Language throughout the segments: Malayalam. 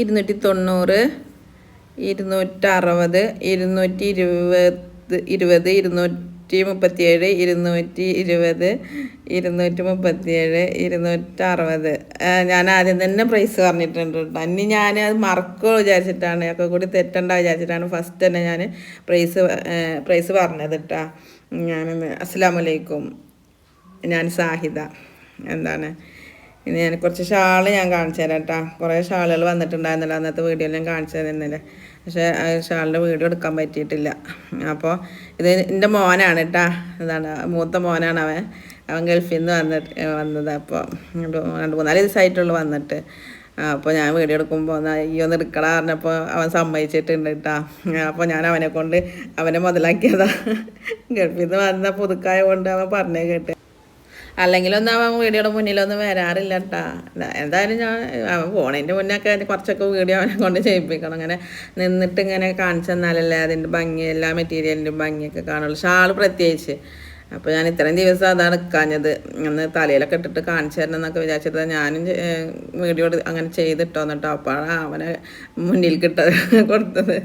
ഇരുന്നൂറ്റി തൊണ്ണൂറ് ഇരുന്നൂറ്ററുപത് ഇരുന്നൂറ്റി ഇരുപത് ഇരുപത് ഇരുന്നൂറ്റി മുപ്പത്തിയേഴ് ഇരുന്നൂറ്റി ഇരുപത് ഇരുന്നൂറ്റി മുപ്പത്തിയേഴ് ഇരുന്നൂറ്ററുപത് ഞാൻ ആദ്യം തന്നെ പ്രൈസ് പറഞ്ഞിട്ടുണ്ട് കേട്ടോ. ഇനി ഞാൻ അത് മറക്കുമോ വിചാരിച്ചിട്ടാണ്. ഒക്കെ കൂടി തെറ്റണ്ട വിചാരിച്ചിട്ടാണ് ഫസ്റ്റ് തന്നെ ഞാൻ പ്രൈസ് പ്രൈസ് പറഞ്ഞത് കേട്ടോ. ഞാനിന്ന് അസ്സാം വലൈക്കും ഞാൻ സാഹിദ. എന്താണ്? ഇനി ഞാൻ കുറച്ച് ഷാൾ ഞാൻ കാണിച്ചു തരാം കേട്ടോ കുറേ ഷാളുകൾ വന്നിട്ടുണ്ടായിരുന്നില്ല. അന്നത്തെ വീഡിയോ ഞാൻ കാണിച്ചു തരുന്നില്ല? പക്ഷേ ഷാളിന്റെ വീഡിയോ എടുക്കാൻ പറ്റിയിട്ടില്ല. അപ്പോൾ ഇത് എന്റെ മോനാണ് കേട്ടോ ഇതാണ് മൂത്ത മോനാണ് അവൻ. അവൻ ഗൾഫിൽ നിന്ന് വന്നിട്ട് വന്നത്. അപ്പോൾ രണ്ട് മൂന്നാൽ ദിവസമായിട്ടുള്ളൂ വന്നിട്ട്. അപ്പോൾ ഞാൻ വീഡിയോ എടുക്കുമ്പോൾ ഈ ഒന്ന് എടുക്കടാ പറഞ്ഞപ്പോൾ അവൻ സമ്മതിച്ചിട്ടുണ്ട് കേട്ടോ അപ്പോൾ ഞാൻ അവനെ കൊണ്ട് അവനെ മുതലാക്കിയതാ. ഗൾഫിൽ നിന്ന് വന്ന പുതുക്കായ കൊണ്ട് അവൻ പറഞ്ഞേ കേട്ട്. അല്ലെങ്കിലൊന്നും അവൻ വീഡിയോയുടെ മുന്നിലൊന്നും വരാറില്ല കേട്ടാ എന്തായാലും ഞാൻ അവൻ പോണതിന്റെ മുന്നൊക്കെ കുറച്ചൊക്കെ വീഡിയോ അവനെ കൊണ്ട് ചെയ്യിപ്പിക്കണം. അങ്ങനെ നിന്നിട്ട് ഇങ്ങനെ കാണിച്ചു തന്നാലല്ലേ അതിന്റെ ഭംഗി എല്ലാ മെറ്റീരിയലിന്റെയും ഭംഗിയൊക്കെ കാണുള്ളൂ. ഷാൾ പ്രത്യേകിച്ച്. അപ്പോൾ ഞാൻ ഇത്രയും ദിവസം അതാണ് കാഞ്ഞത് അന്ന് തലയിലൊക്കെ ഇട്ടിട്ട് കാണിച്ചു തരണം എന്നൊക്കെ വിചാരിച്ചിട്ട് ഞാനും വീഡിയോ അങ്ങനെ ചെയ്തിട്ടോ എന്നിട്ടോ അപ്പോഴാണ് അവനെ മുന്നിൽ കിട്ട കൊടുത്തത്.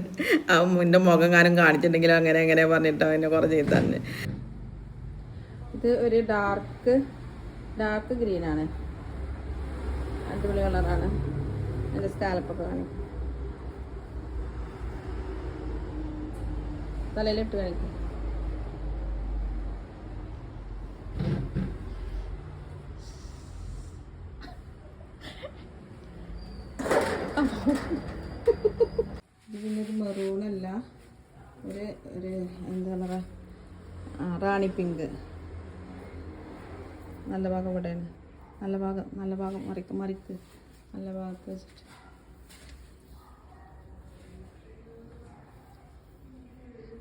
അവൻ മുന്റെ മുഖം കാര്യം കാണിച്ചിട്ടുണ്ടെങ്കിലും അങ്ങനെ എങ്ങനെ പറഞ്ഞിട്ട് അവനെ കുറച്ച് ചെയ്ത് തന്നെ. ഇത് ഒരു ഡാർക്ക് ഡാർക്ക് ഗ്രീൻ ആണ്. അടിപൊളി കളറാണ് നല്ല സ്കാലപ്പൊക്കെ കാണിക്കും തലയിലിട്ട് കാണിക്കും. ഇതിനൊരു മെറൂണല്ല ഒരു ഒരു എന്താ പറയുക റാണി പിങ്ക് നല്ല ഭാഗം ഇവിടെയാണ് നല്ല ഭാഗം നല്ല ഭാഗം മറിക്ക് മറിക്ക്. നല്ല ഭാഗത്ത് വെച്ചിട്ട്.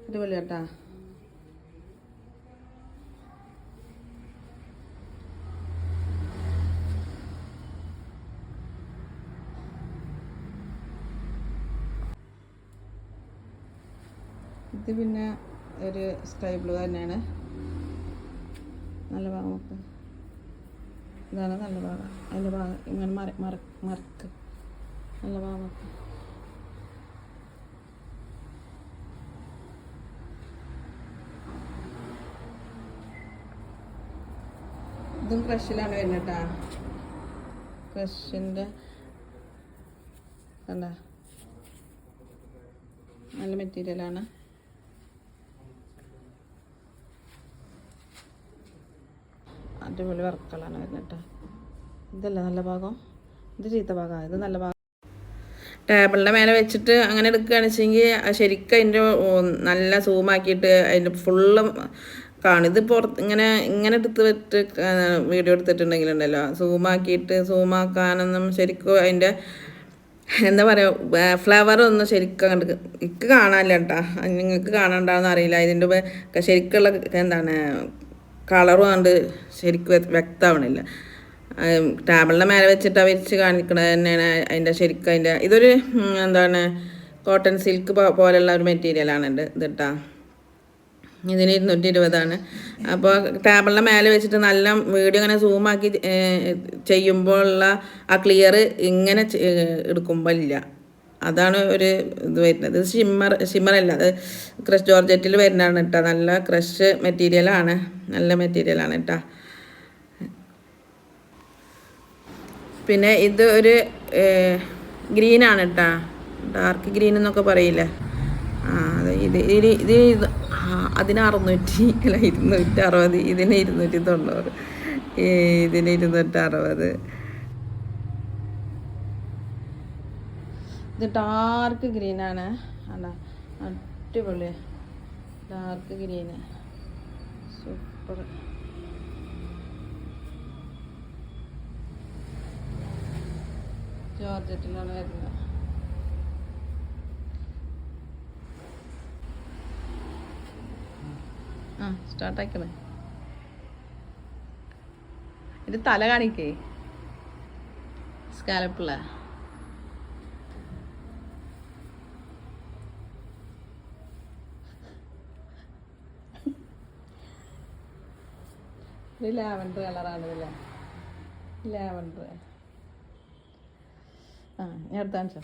അടിപൊളി കേട്ടാ. ഇത് പിന്നെ ഒരു സ്കൈ ബ്ലൂ തന്നെയാണ്. നല്ല ഭാഗം നോക്ക് ഇതാണ് നല്ല ഭാഗം അതിന്റെ ഭാഗം ഇങ്ങനെ മറ മറ മറക്ക്. നല്ല ഭാഗം ഇതും ക്രഷിലാണ് വരുന്നത് കേട്ടാ ക്രഷിന്റെ കണ്ട. നല്ല മെറ്റീരിയലാണ് അടിപൊളി വർക്കുകളാണ് വരുന്നത് കേട്ടോ ഇതല്ല നല്ല ഭാഗം? ഇത് ചീത്ത ഭാഗമാണ് ഇത് നല്ല ഭാഗം. ടേബിളിന്റെ മേലെ വെച്ചിട്ട് അങ്ങനെ എടുക്കുകയാണെന്ന് വെച്ചെങ്കിൽ ശരിക്കും അതിന്റെ നല്ല സൂമാക്കിയിട്ട് അതിന്റെ ഫുള്ള് കാണും. ഇത് പുറത്ത് ഇങ്ങനെ ഇങ്ങനെ എടുത്ത് വെച്ച് വീഡിയോ എടുത്തിട്ടുണ്ടെങ്കിലുണ്ടല്ലോ. സൂമാക്കിയിട്ട് സൂമാക്കാനൊന്നും ശരിക്കും അതിന്റെ എന്താ പറയുക ഫ്ലവർ ഒന്നും ശരിക്കും കണ്ട് എനിക്ക് കാണാനില്ല കേട്ടോ നിങ്ങൾക്ക് കാണാണ്ടാവെന്ന് അറിയില്ല. ഇതിന്റെ ശരിക്കുള്ള എന്താണ് കളറും കണ്ട് ശരിക്കും വ്യക്തമാവണില്ല. ടേബിളിന്റെ മേലെ വെച്ചിട്ട് വിരിച്ച് കാണിക്കണത് തന്നെയാണ് അതിന്റെ ശരിക്കും അതിന്റെ ഇതൊരു എന്താണ് കോട്ടൺ സിൽക്ക് പോലെയുള്ള ഒരു മെറ്റീരിയലാണ് ഇത് ഇതിട്ടാ ഇതിന് ഇരുന്നൂറ്റി ഇരുപതാണ്. അപ്പോൾ ടേബിളിന്റെ മേലെ വെച്ചിട്ട് നല്ല വീഡിയോ ഇങ്ങനെ സൂമാക്കി ചെയ്യുമ്പോഴുള്ള ആ ക്ലിയർ ഇങ്ങനെ എടുക്കുമ്പോൾ ഇല്ല. അതാണ് ഒരു ഇത് വരുന്നത്. ഷിമ്മർ ഷിമ്മറല്ല അത് ക്രഷ് ജോർജറ്റിൽ വരുന്നതാണ് കേട്ടോ നല്ല ക്രഷ് മെറ്റീരിയലാണ് നല്ല മെറ്റീരിയലാണ് കേട്ടോ പിന്നെ ഇത് ഒരു ഗ്രീനാണ് കേട്ടോ ഡാർക്ക് ഗ്രീൻ എന്നൊക്കെ പറയില്ല? ആ ഇത് ഇത് ഇത് അതിന് അറുന്നൂറ്റി അല്ല ഇരുന്നൂറ്റി അറുപത് ഇതിന് ഇരുന്നൂറ്റി തൊണ്ണൂറ് ഇതിന് ഇരുന്നൂറ്റി അറുപത് ഇത് ഡാർക്ക് ഗ്രീനാണ് അല്ല അടിപൊളി. ഡാർക്ക് ഗ്രീന് സൂപ്പർ ജോർജറ്റിലാണ് വരുന്നത്. ആ സ്റ്റാർട്ടാക്കണേ ഇത് തല കാണിക്കേ. സ്കാലപ്പിള്ള ഇത് ലാവൻഡർ കളറാണ് ഇതില്ലേ ലാവൻഡർ. ആ ഞാൻ എടുത്ത് കാണിച്ചോ.